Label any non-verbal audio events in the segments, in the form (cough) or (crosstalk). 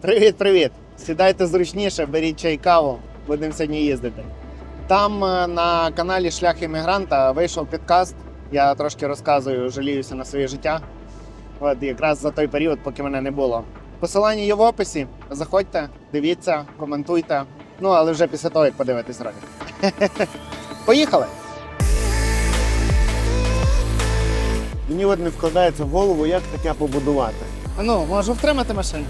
Привіт-привіт! Сідайте зручніше, беріть чай каву, будемо сьогодні їздити. Там е, на каналі Шлях іммігранта вийшов підкаст. Я трошки розказую, жаліюся на своє життя. От якраз за той період, поки мене не було. Посилання є в описі. Заходьте, дивіться, коментуйте. Ну, але вже після того, як подивитесь ролик. (laughs) Поїхали! Мені от не вкладається в голову, як таке побудувати. Ну, можу втримати машину.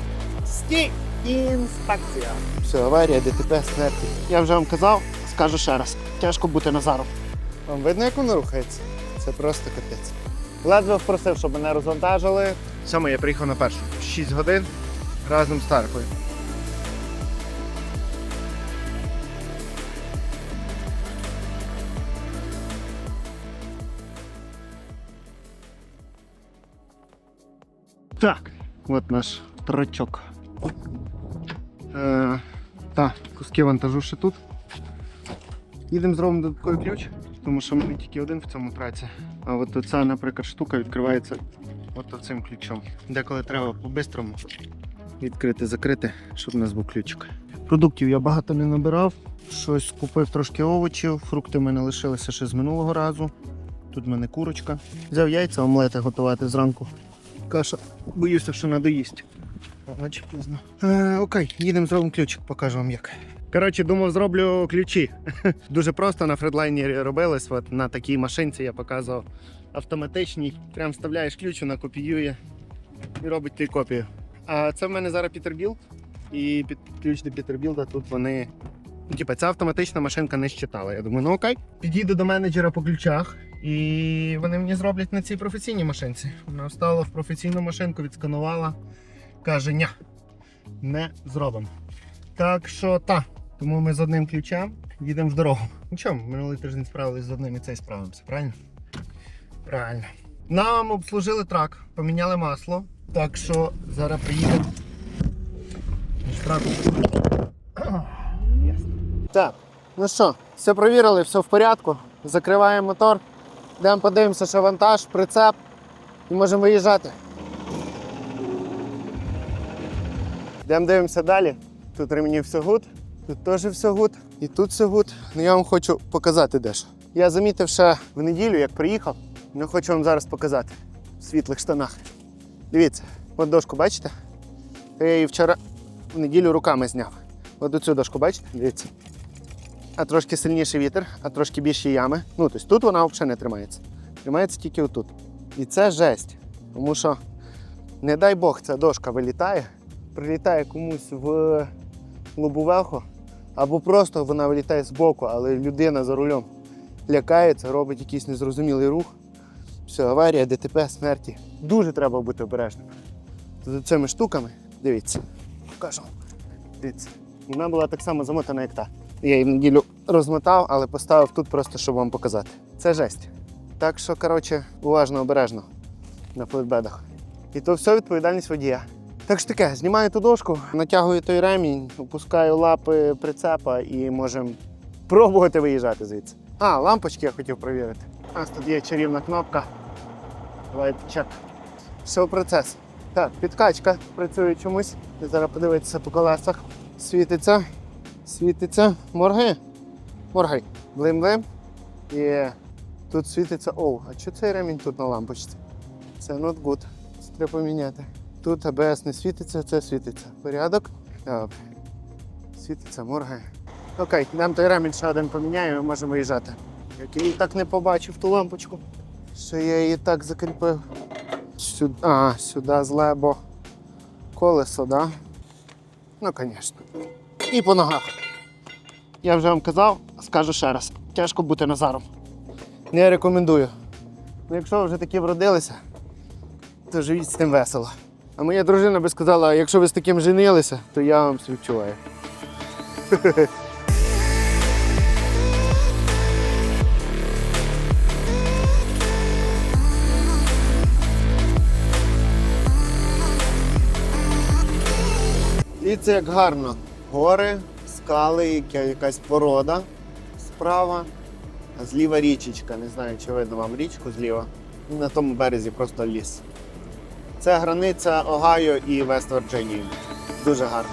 Стій! Інспекція. Все, аварія, ДТП, смерті. Я вже вам казав, скажу ще раз. Тяжко бути Назаром. Вам видно, як воно рухається? Це просто капець. Ледве впросив, щоб мене розвантажили. Сьоме я приїхав на першу. 6 годин разом з Таркою. Так, от наш трачок. Е, та, куски вантажу ще тут. Їдемо зробимо додатковий ключ, тому що в мене тільки один в цьому праці. А от ця, наприклад, штука відкривається от цим ключом. Деколи треба по-бистрому відкрити, закрити, щоб у нас був ключик. Продуктів я багато не набирав. Щось купив трошки овочів, фрукти в мене лишилися ще з минулого разу. Тут в мене курочка. Взяв яйця, омлети готувати зранку. Каша, боюся, що Наче пізно. Е, окей, їдемо зробимо ключик, покажу вам як. Коротше, думав, зроблю ключі. (laughs) Дуже просто на фредлайнері робилось. От на такій машинці я показував автоматичній. Прям вставляєш ключ, вона копіює і робить тобі копію. А це в мене зараз Peterbilt. І під ключ до Peterbilt тут вони. Ну, Типа, ця автоматична машинка не щитала. Я думаю, ну окей. Підійду до менеджера по ключах, і вони мені зроблять на цій професійній машинці. Вона встала в професійну машинку, відсканувала. Каже, ня, не зробимо. Так що та. Тому ми з одним ключем їдемо в дорогу. Нічого, минулий тиждень справились з одним і цей справимося, правильно? Правильно. Нам обслужили трак, поміняли масло. Так що зараз приїдемо. Так, ну що, все провірили, все в порядку. Закриваємо мотор. Йдемо подивимося, що вантаж, прицеп і можемо виїжджати. Йдемо дивимося далі. Тут ремені все гуд, тут теж все гуд, і тут все гуд. Ну я вам хочу показати дещо. Я замітив ще в неділю, як приїхав, ну хочу вам зараз показати в світлих штанах. Дивіться, от дошку бачите? Я її вчора в неділю руками зняв. От оцю дошку, бачите? Дивіться. А трошки сильніший вітер, а трошки більші ями. Ну, тобто тут вона взагалі не тримається. Тримається тільки отут. І це жесть. Тому що, не дай Бог, ця дошка вилітає, прилітає комусь в лобове або просто вона вилітає з боку, але людина за рулем лякається, робить якийсь незрозумілий рух. Все, аварія, ДТП, смерті. Дуже треба бути обережним. З цими штуками, дивіться, покажу. Дивіться. Вона була так само замотана, як та. Я її в неділю розмотав, але поставив тут просто, щоб вам показати. Це жесть. Так що, коротше, уважно, обережно на флетбедах. І то все відповідальність водія. Так що таке, знімаю ту дошку, натягую той ремінь, опускаю лапи прицепа і можемо пробувати виїжджати звідси. А, лампочки я хотів перевірити. У нас тут є чарівна кнопка. Давайте чек. Все процес. Так, підкачка працює чомусь. Зараз подивитися по колесах. Світиться, світиться. Морги. Моргай. Блим-блим. І тут світиться. Оу, а що цей ремінь тут на лампочці? Це not good. Треба поміняти. Тут АБС не світиться, це світиться. Порядок. Добре. Світиться, моргає. Окей, нам той ремінь ще один поміняємо і можемо виїжджати. Як я її так не побачив ту лампочку. Що я її так закріпив. Сюди, а, сюди зле, бо колесо, да? Ну, звісно. І по ногах. Я вже вам казав, скажу ще раз. Тяжко бути Назаром. Не рекомендую. Ну, якщо вже такі вродилися, то живіть з тим весело. А моя дружина би сказала, якщо ви з таким женилися, то я вам співчуваю. Дивіться, як гарно. Гори, скали, якась порода справа, а зліва річечка. Не знаю, чи видно вам річку зліва. І на тому березі просто ліс. Це границя Огайо і Вест-Вірджинії. дуже гарно.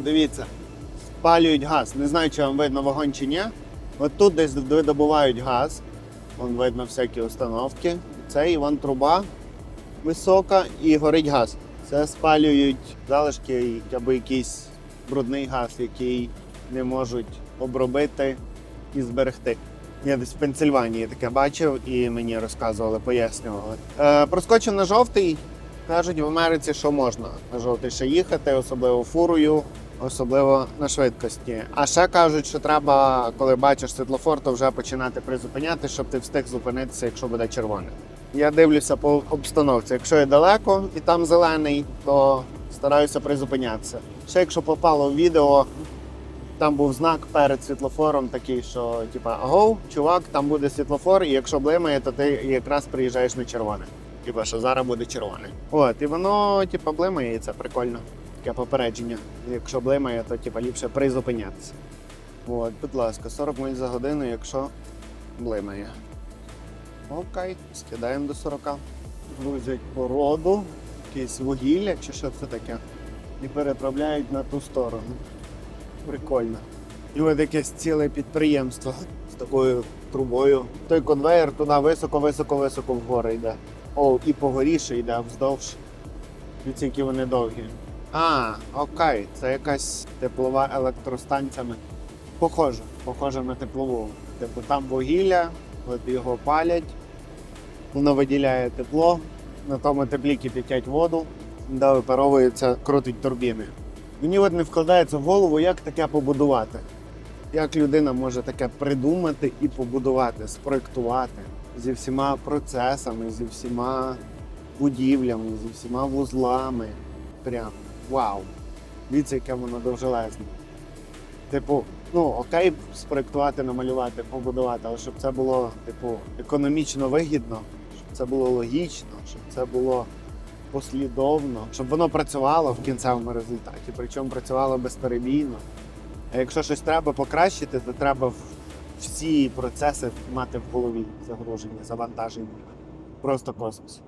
Дивіться, спалюють газ. Не знаю, чи вам видно вогонь чи ні. От тут десь видобувають газ. Вон видно всякі установки. Це і труба висока і горить газ. Це спалюють залишки або якийсь брудний газ, який не можуть обробити і зберегти. Я десь в Пенсильванії таке бачив і мені розказували, пояснювали. Е, проскочив на жовтий. Кажуть в Америці, що можна на жовтий ще їхати, особливо фурою, особливо на швидкості. А ще кажуть, що треба, коли бачиш світлофор, то вже починати призупиняти, щоб ти встиг зупинитися, якщо буде червоне. Я дивлюся по обстановці. Якщо я далеко і там зелений, то стараюся призупинятися. Ще якщо попало в відео, там був знак перед світлофором такий, що типа агов, чувак, там буде світлофор, і якщо блимає, то ти якраз приїжджаєш на червоне. Типа, що зараз буде червоне. От, і воно, типа, блимає, і це прикольно. Таке попередження. Якщо блимає, то типа ліпше призупинятися. От, будь ласка, 40 миль за годину, якщо блимає. Окей, скидаємо до 40. Грузять породу, якесь вугілля чи що це таке. І переправляють на ту сторону. Прикольно. І от якесь ціле підприємство з такою трубою. Той конвейер туди високо-високо-високо вгору йде. О, і погоріше йде вздовж. Дивіться, які вони довгі. А, окей, це якась теплова електростанція. Похоже, похоже на теплову. Типу там вугілля, от його палять, воно виділяє тепло, на тому теплі кипятять воду, де випаровується, крутить турбіни. Мені от не вкладається в голову, як таке побудувати. Як людина може таке придумати і побудувати, спроектувати зі всіма процесами, зі всіма будівлями, зі всіма вузлами. Прям вау! Дивіться, яке воно довжелезне. Типу, ну окей, спроектувати, намалювати, побудувати, але щоб це було, типу, економічно вигідно, щоб це було логічно, щоб це було послідовно, щоб воно працювало в кінцевому результаті, причому працювало безперебійно. А якщо щось треба покращити, то треба всі процеси мати в голові загружені, завантажені. Просто космос.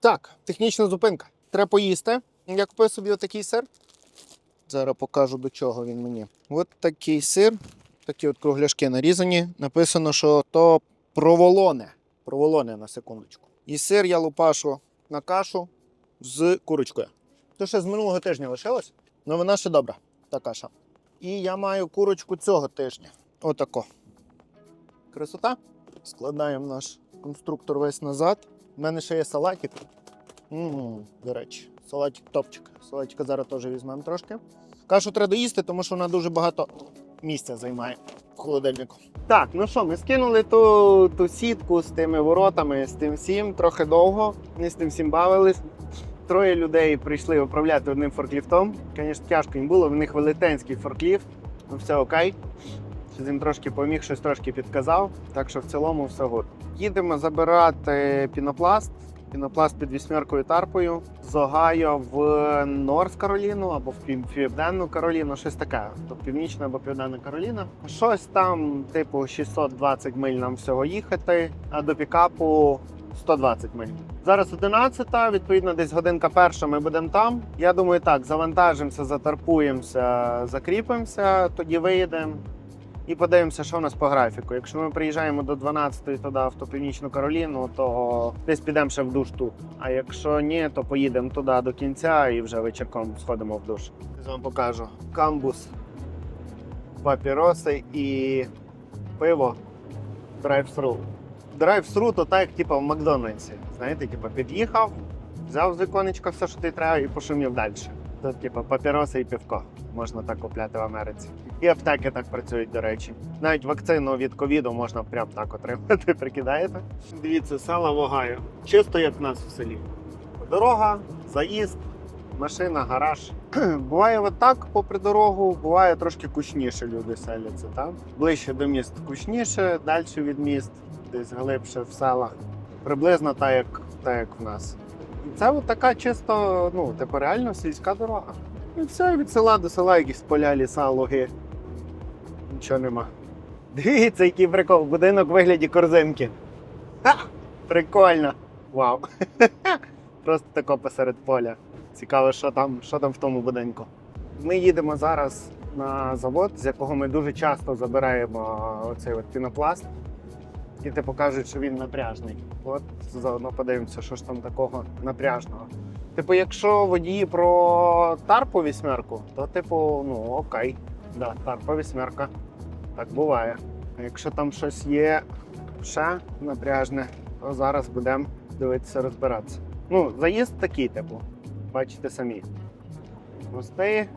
Так, технічна зупинка. Треба поїсти. Я купив собі отакий сир. Зараз покажу до чого він мені. От такий сир, такі от кругляшки нарізані. Написано, що то проволоне. Проволоне на секундочку. І сир я лупашу на кашу з курочкою. То ще з минулого тижня лишилось, але вона ще добра, та каша. І я маю курочку цього тижня. Отако. Красота. Складаємо наш конструктор весь назад. У мене ще є салатик. м до речі, салатик топчик. Салатика зараз теж візьмемо трошки. Кашу треба доїсти, тому що вона дуже багато місця займає в холодильнику. Так, ну що, ми скинули ту, ту сітку з тими воротами, з тим всім трохи довго. Ми з тим всім бавились. Троє людей прийшли управляти одним форкліфтом. Звісно, тяжко їм було, в них велетенський форкліфт. Ну все окей. Щось їм трошки поміг, щось трошки підказав. Так що в цілому все гуд. Їдемо забирати пінопласт. Пінопласт під вісьмеркою тарпою з Огайо в Норс Кароліну або в Пів- Південну Кароліну, щось таке. То північна або південна Кароліна. Щось там, типу, 620 миль нам всього їхати, а до пікапу 120 миль. Зараз 11, відповідно, десь годинка перша ми будемо там. Я думаю, так, завантажимося, затарпуємося, закріпимося, тоді виїдемо. І подивимося, що у нас по графіку. Якщо ми приїжджаємо до 12-ї туди в північну Кароліну, то десь підемо ще в душ тут. А якщо ні, то поїдемо туди до кінця і вже вечірком сходимо в душ. Я вам покажу камбус, папіроси і пиво драйв-сру. Драйв-сру то так, як типу, в Макдональдсі. Знаєте, типу, під'їхав, взяв з віконечка все, що ти треба, і пошумів далі. Тут, типу, папіроси і півко можна так купляти в Америці. І аптеки так працюють, до речі. Навіть вакцину від ковіду можна прям так отримати, (laughs) прикидаєте? Дивіться, села в. Чисто як в нас в селі. Дорога, заїзд, машина, гараж. (clears throat) Буває отак попри дорогу, буває трошки кучніше люди селяться там. Ближче до міст кучніше, далі від міст, десь глибше в селах. Приблизно так, як, так, як в нас. Це от така чисто, ну, типу реально сільська дорога. І все, від села до села, якісь поля, ліса, луги. Нічого нема. Дивіться, який прикол. Будинок в вигляді корзинки. Ха! Прикольно. Вау. (laughs) Просто тако посеред поля. Цікаво, що там, що там в тому будинку. Ми їдемо зараз на завод, з якого ми дуже часто забираємо оцей от пінопласт. І типу кажуть, що він напряжний. От заодно подивимося, що ж там такого напряжного. Типу, якщо водії про тарпу вісьмерку, то типу, ну окей, да, тарпа вісьмерка. Так буває. А якщо там щось є ще напряжне, то зараз будемо дивитися, розбиратися. Ну, заїзд такий, типу, бачите самі. Мости,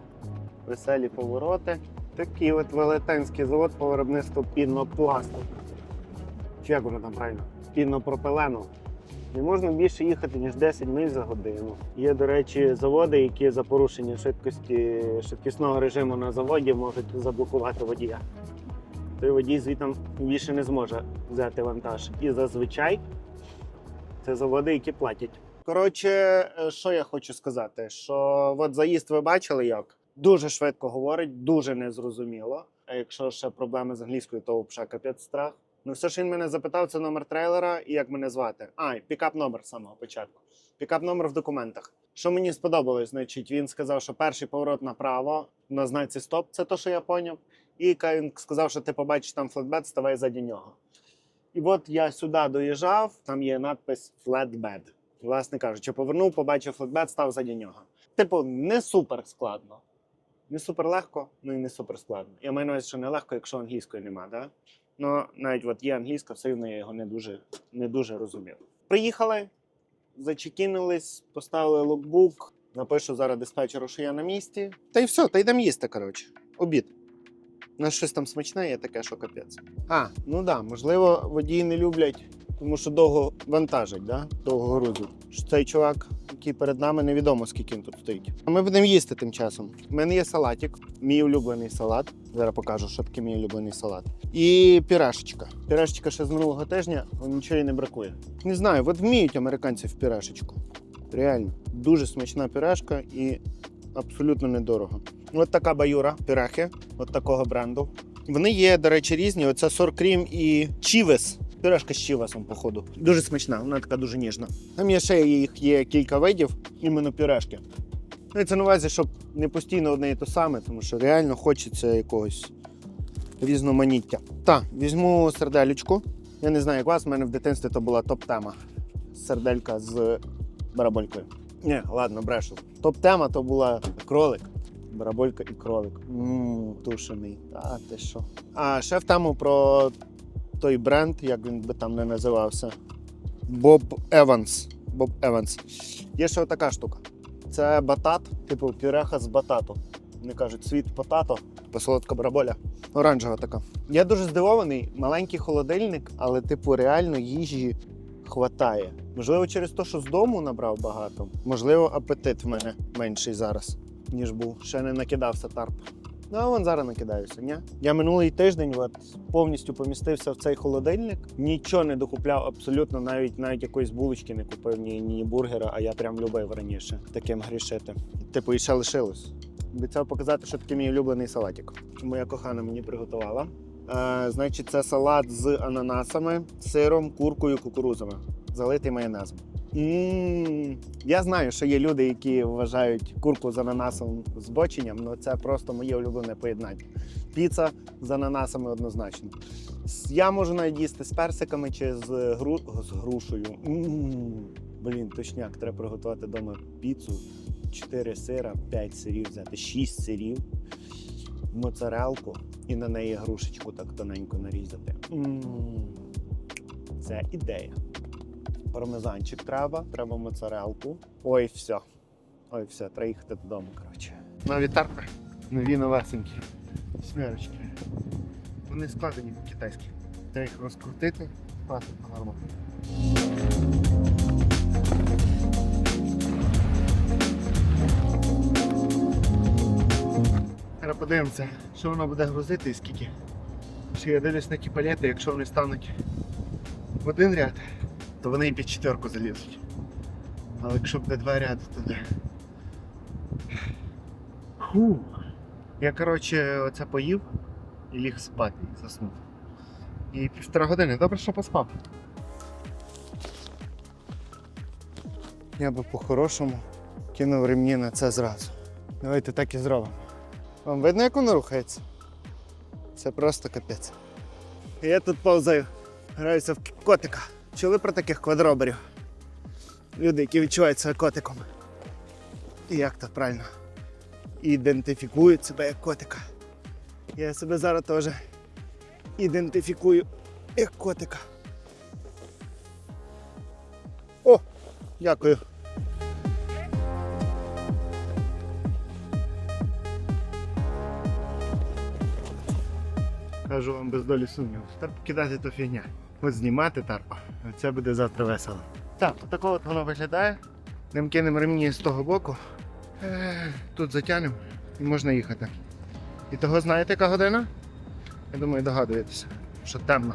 веселі повороти. Такий от велетенський завод по виробництву пінопласту. Як воно там правильно? Пінопропилену. Не можна більше їхати, ніж 10 миль за годину. Є, до речі, заводи, які за порушення швидкості швидкісного режиму на заводі можуть заблокувати водія. Той водій звітом більше не зможе взяти вантаж. І зазвичай це заводи, які платять. Коротше, е, що я хочу сказати? Що от заїзд ви бачили як? Дуже швидко говорить, дуже незрозуміло. А якщо ще проблеми з англійською, то взагалі капець страх. Ну, все, що він мене запитав, це номер трейлера і як мене звати. А, пікап номер з самого початку. Пікап номер в документах. Що мені сподобалось, значить, він сказав, що перший поворот направо на знаці стоп, це то, що я поняв. І він сказав, що ти побачиш там флетбед, ставай заді нього. І от я сюди доїжджав, там є надпис Flatbed. Власне кажучи, повернув, побачив флетбед, став заді нього. Типу, не супер складно. Не супер легко, ну і не супер складно. Я маю на увазі, що не легко, якщо англійської нема, да? Ну, навіть от є англійська, все одно я його не дуже, не дуже розумів. Приїхали, зачекінились, поставили локбук, напишу зараз диспетчеру, що я на місці. Та й все, та йдемо їсти, коротше. Обід. У нас щось там смачне є таке, що капець. А, ну да, можливо, водії не люблять, тому що довго вантажать, да? довго грузять. Цей чувак, який перед нами, невідомо скільки він тут стоїть. А ми будемо їсти тим часом. У мене є салатик, мій улюблений салат. Зараз покажу, що таке мій улюблений салат. І пірашечка. Пірашечка ще з минулого тижня, нічого їй не бракує. Не знаю, от вміють американці в пірашечку. Реально, дуже смачна пірашка і абсолютно недорого. От така баюра, пірахи, от такого бренду. Вони є, до речі, різні. Оце соркрім і чівес. Пірашка з чівесом, походу. Дуже смачна, вона така дуже ніжна. Там є ще їх є кілька видів, іменно пюрешки. Це на увазі, щоб не постійно одне і те саме, тому що реально хочеться якогось різноманіття. Так, візьму серделючку. Я не знаю, як у вас, в мене в дитинстві то була топ-тема. Серделька з бараболькою. Ні, ладно, брешу. Топ-тема то була кролик. Бараболька і кролик. Ммм, тушений. Та ти що. А ще в тему про той бренд, як він би там не називався. Боб Еванс. Боб Еванс. Є ще така штука. Це батат, типу пюреха з батату. Вони кажуть, світ потато, посолодка бараболя. Оранжева така. Я дуже здивований, маленький холодильник, але, типу, реально їжі хватає. Можливо, через те, що з дому набрав багато. Можливо, апетит в мене менший зараз, ніж був. Ще не накидався тарп. Ну, а вон зараз накидаюся, ні? Я минулий тиждень от, повністю помістився в цей холодильник. Нічого не докупляв абсолютно, навіть навіть якоїсь булочки не купив, ні, ні бургера, а я прям любив раніше таким грішити. Типу, і ще лишилось. Обіцяв показати, що такий мій улюблений салатик. Моя кохана мені приготувала. Е, значить, це салат з ананасами, сиром, куркою, кукурузами, залитий майонезом. М Я знаю, що є люди, які вважають курку з ананасом збоченням, але це просто моє улюблене поєднання. Піца з ананасами однозначно. Я можу навіть їсти з персиками чи з, гру... з грушею. м Блін, точняк, треба приготувати вдома піцу. 4 сира, 5 сирів взяти, 6 сирів, моцарелку і на неї грушечку так тоненько нарізати. м Це ідея. Пармезанчик треба, треба моцарелку. Ой, все. Ой, все, треба їхати додому, коротше. Нові тарпи, нові новесенькі. Смерочки. Вони складені по-китайськи. Треба їх розкрутити, пати по-нормально. Зараз подивимося, що воно буде грузити і скільки. Чи я дивлюсь на ті палети, якщо вони стануть в один ряд, то вони і під четверку залізуть. Але якщо буде два ряди, то де. Фу. Я, коротше, оце поїв і ліг спати і заснув. І півтора години. Добре, що поспав. Я би по-хорошому кинув ремні на це зразу. Давайте так і зробимо. Вам видно, як воно рухається? Це просто капець. Я тут повзаю, граюся в котика. Чули про таких квадроберів? Люди, які відчувають себе котиком. І як то правильно? Ідентифікують себе як котика. Я себе зараз теж ідентифікую як котика. О, дякую. Кажу вам без долі сумніву. Тарп кидати то фігня. От знімати тарпа. Це буде завтра весело. Так, отако от воно виглядає. Ним кинемо ремні з того боку. Е, Тут затягнемо і можна їхати. І того знаєте, яка година? Я думаю, догадуєтеся, що темно.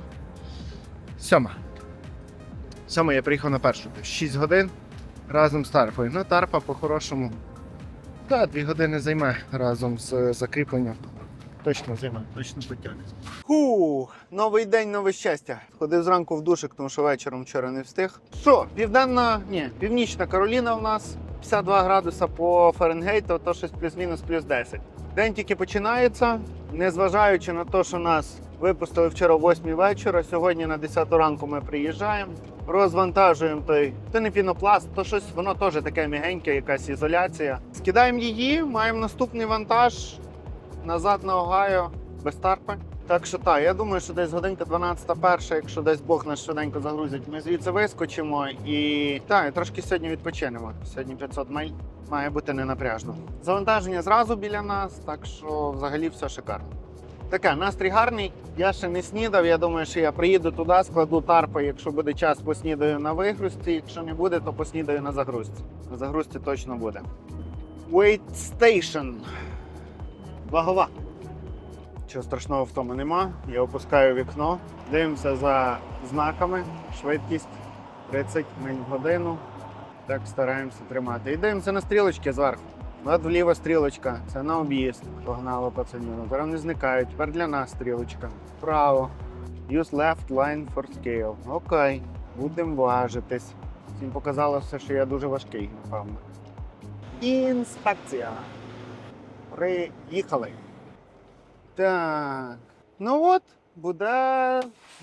Сьома. Сьома я приїхав на першу. 6 годин разом з тарфою. Ну, тарпа по-хорошому. Так, 2 години займе разом з закріпленням. Точно зима, точно потягне. Ху, новий день, нове щастя. Ходив зранку в душик, тому що вечором вчора не встиг. Що, південна, ні, північна Кароліна у нас 52 градуса по Фаренгейту, то щось плюс-мінус плюс 10. День тільки починається, незважаючи на те, що нас випустили вчора о 8 вечора. Сьогодні на 10 ранку ми приїжджаємо. Розвантажуємо той, то не пінопласт, то щось воно теж таке м'ягеньке, якась ізоляція. Скидаємо її, маємо наступний вантаж назад на Огайо без тарпи. Так що так, я думаю, що десь годинка 12 перша, якщо десь Бог нас швиденько загрузить, ми звідси вискочимо і так, трошки сьогодні відпочинемо. Сьогодні 500 миль має бути не напряжно. Завантаження зразу біля нас, так що взагалі все шикарно. Таке, настрій гарний. Я ще не снідав. Я думаю, що я приїду туди, складу тарпи. Якщо буде час, поснідаю на вигрузці. Якщо не буде, то поснідаю на загрузці. На загрузці точно буде. Wait Station. Вагова. Чого страшного в тому нема. Я опускаю вікно, дивимося за знаками, швидкість 30 миль в годину. Так стараємося тримати. І дивимося на стрілочки зверху. От вліво стрілочка, це на об'їзд. Погнало пацанів. Тепер вони зникають. Тепер для нас стрілочка. Вправо. Use left line for scale. Окей. Будемо важитись. Всім показалося, що я дуже важкий, напевно. Інспекція. Приїхали. Так. Ну от, буде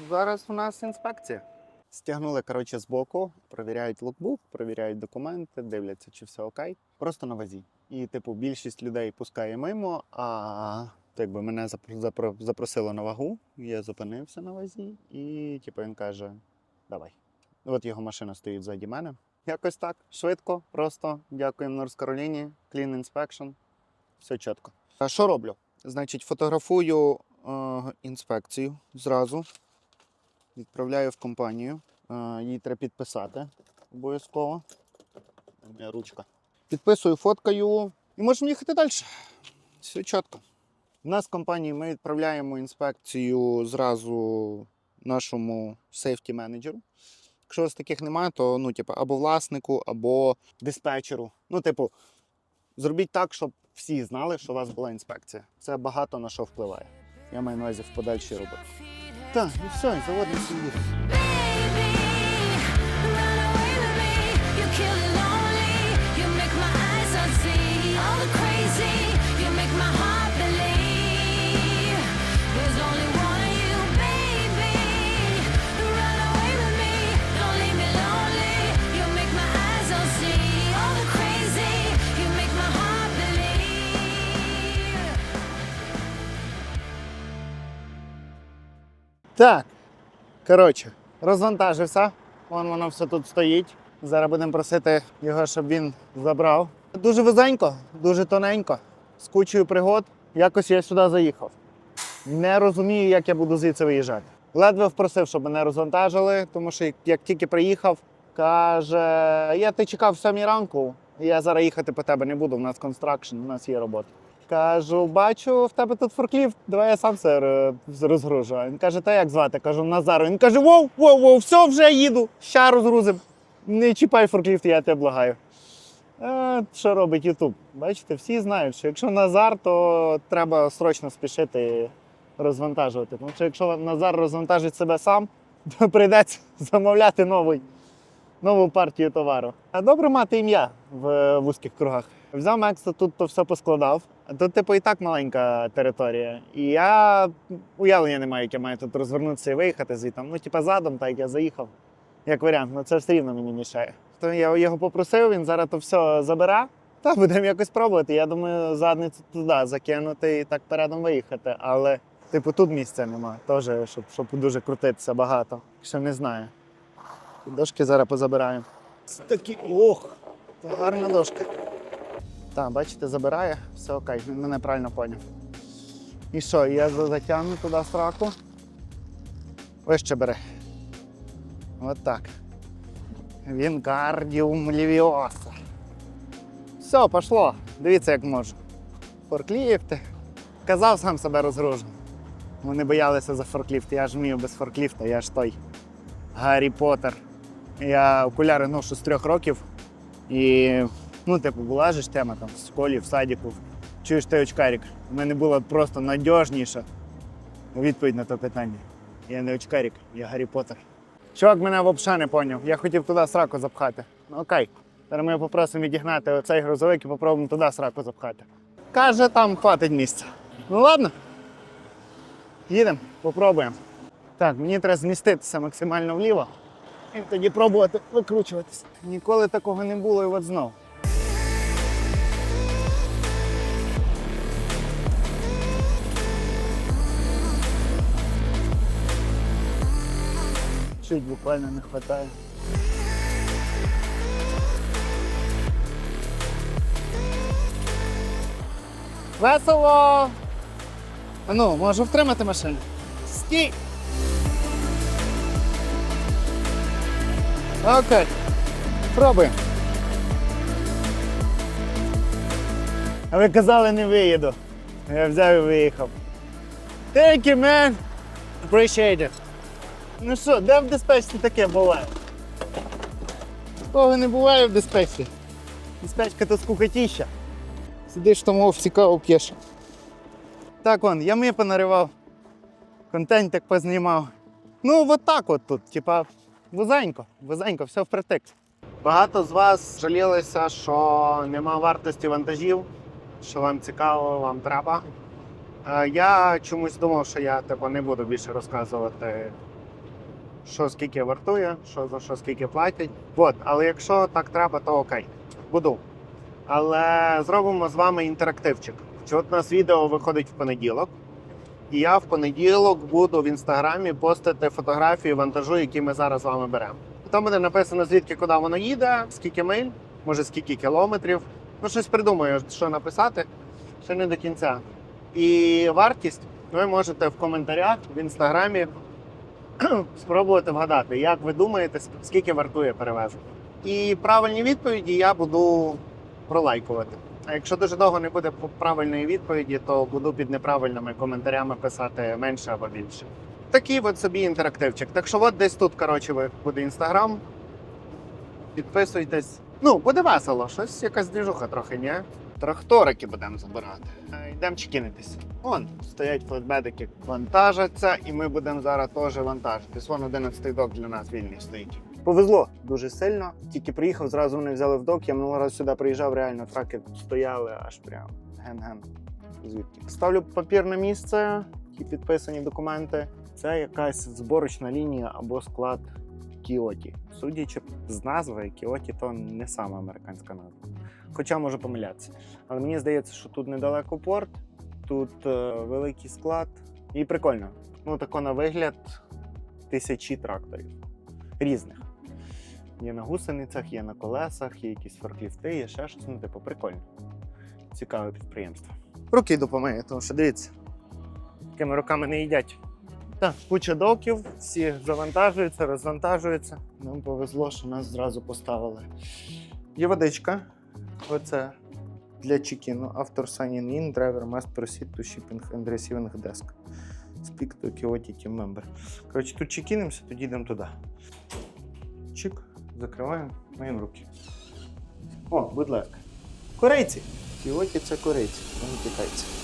зараз у нас інспекція. Стягнули, коротше, з боку, перевіряють локбук, перевіряють документи, дивляться, чи все окей. Просто на вазі. І, типу, більшість людей пускає мимо, а якби мене запро- запро- запросило на вагу, я зупинився на вазі, і типу, він каже: давай. От його машина стоїть ззаді мене. Якось так, швидко, просто дякуємо Норс Кароліні, Clean Inspection. Все чітко. А що роблю? Значить, фотографую е, інспекцію зразу, відправляю в компанію. Е, її треба підписати обов'язково. Де Моя ручка. Підписую, фоткаю і можемо їхати далі. Все чітко. У нас в компанії ми відправляємо інспекцію зразу нашому сейфті менеджеру. Якщо у вас таких немає, то ну, типу, або власнику, або диспетчеру. Ну, типу, зробіть так, щоб всі знали, що у вас була інспекція. Це багато на що впливає. Я маю на увазі в подальшій роботі. Так, і все, і заводимо сім'ї. Так. Коротше, розвантажився. Вон воно все тут стоїть. Зараз будемо просити його, щоб він забрав. Дуже вузенько, дуже тоненько, з кучою пригод. Якось я сюди заїхав. Не розумію, як я буду звідси виїжджати. Ледве впросив, щоб мене розвантажили, тому що як- тільки приїхав, каже: я ти чекав в 7 ранку, я зараз їхати по тебе не буду, у нас констракшн, у нас є робота. Кажу, бачу, в тебе тут форкліфт, давай я сам все е, розгружу. Він каже, та як звати? Кажу, Назар. Він каже, воу, воу, воу, все, вже їду, ща розгрузим. Не чіпай форкліфт, я тебе благаю. Е, що робить Ютуб? Бачите, всі знають, що якщо Назар, то треба срочно спішити розвантажувати. Тому що якщо Назар розвантажить себе сам, то прийдеться замовляти новий, нову партію товару. А добре мати ім'я в вузьких кругах. Взяв Мекса, тут то все поскладав. Тут, типу, і так маленька територія. І я уявлення не маю, як я маю тут розвернутися і виїхати звідти. Ну, типу, задом, так як я заїхав. Як варіант, ну це все рівно мені мішає. То я його попросив, він зараз то все забере. Та будемо якось пробувати. Я думаю, задницю туди закинути і так передом виїхати. Але, типу, тут місця немає. Теж, щоб, щоб дуже крутитися багато. Ще не знаю. Дошки зараз позабираємо. Такі, ох, гарна дошка. Так, бачите, забирає, все окей, він мене правильно поняв. І що, я затягну туди сраку. Вище бери. От так. Вінгардіум лівіоса. Все, пішло. Дивіться, як можу. Форкліфти. Казав сам себе розгружу. Вони боялися за форкліфт. Я ж вмію без форкліфта, я ж той Гаррі Поттер. Я окуляри ношу з трьох років. І, ну, типу, була ж тема там в школі, в садіку. Чуєш ти очкарик? У мене була просто надіжніша відповідь на те питання. Я не очкарик, я Гаррі Поттер. Чувак мене взагалі не поняв. Я хотів туди сраку запхати. Ну окей. Зараз ми попросимо відігнати оцей грузовик і попробуємо туди сраку запхати. Каже, там хватить місця. Ну ладно. Їдемо, попробуємо. Так, мені треба зміститися максимально вліво і тоді пробувати викручуватися. Ніколи такого не було і от знов. Чуть буквально не вистачає. Весело! Ну, можу втримати машину. Стій! Окей. Пробуємо. А ви казали, не виїду. Я взяв і виїхав. Thank you, man. Appreciate it. Ну що, де в диспетчі таке буває? Такого не буває в диспетчі. Диспетчка то скукотіща. Сидиш тому каву п'єш. Так он, ями понаривав, контент так познімав. Ну, от так от тут, типа, вузенько, вузенько, все впритик. Багато з вас жалілися, що нема вартості вантажів, що вам цікаво, вам треба. Е, Я чомусь думав, що я типу, не буду більше розказувати, що скільки вартує, що за що скільки платять. От, але якщо так треба, то окей, буду. Але зробимо з вами інтерактивчик. От у нас відео виходить в понеділок, і я в понеділок буду в інстаграмі постити фотографії вантажу, які ми зараз з вами беремо. Там буде написано, звідки куди воно їде, скільки миль, може скільки кілометрів. Ну, щось придумаю, що написати, ще не до кінця. І вартість ви можете в коментарях в інстаграмі (clears throat) спробувати вгадати, як ви думаєте, скільки вартує перевезення. І правильні відповіді я буду пролайкувати. А якщо дуже довго не буде правильної відповіді, то буду під неправильними коментарями писати менше або більше. Такий от собі інтерактивчик. Так що от десь тут, коротше, буде інстаграм. Підписуйтесь. Ну, буде весело, щось якась двіжуха трохи, ні? Тракторики будемо забирати. Е, Йдемо чекінитись. Вон стоять флетбедики, вантажаться, і ми будемо зараз теж вантажитись. Вон 11 док для нас вільний стоїть. Повезло дуже сильно. Тільки приїхав, зразу вони взяли в док. Я минулого разу сюди приїжджав, реально траки стояли аж прям ген-ген. Звідки? Ставлю папір на місце, ті підписані документи. Це якась зборочна лінія або склад Кіоті. Судячи з назви, Кіоті то не саме американська назва. Хоча можу помилятися. Але мені здається, що тут недалеко порт, тут е, великий склад. І прикольно. Ну, тако на вигляд тисячі тракторів різних. Є на гусеницях, є на колесах, є якісь форкліфти, є ще щось. Ну, типу, прикольно. Цікаве підприємство. Руки помию, тому що дивіться, такими руками не їдять. Так, куча доків, всі завантажуються, розвантажуються. Нам повезло, що нас зразу поставили. Є водичка. Оце Для check-in, автор signing in, driver must proceed to shipping and receiving desk. Speak to Kyoto team member. Коротше, тут чекінимося, тоді йдемо туди. Чик, закриваємо, маємо руки. О, будь ласка. Корейці! Кіоті це корейці, не тікайте.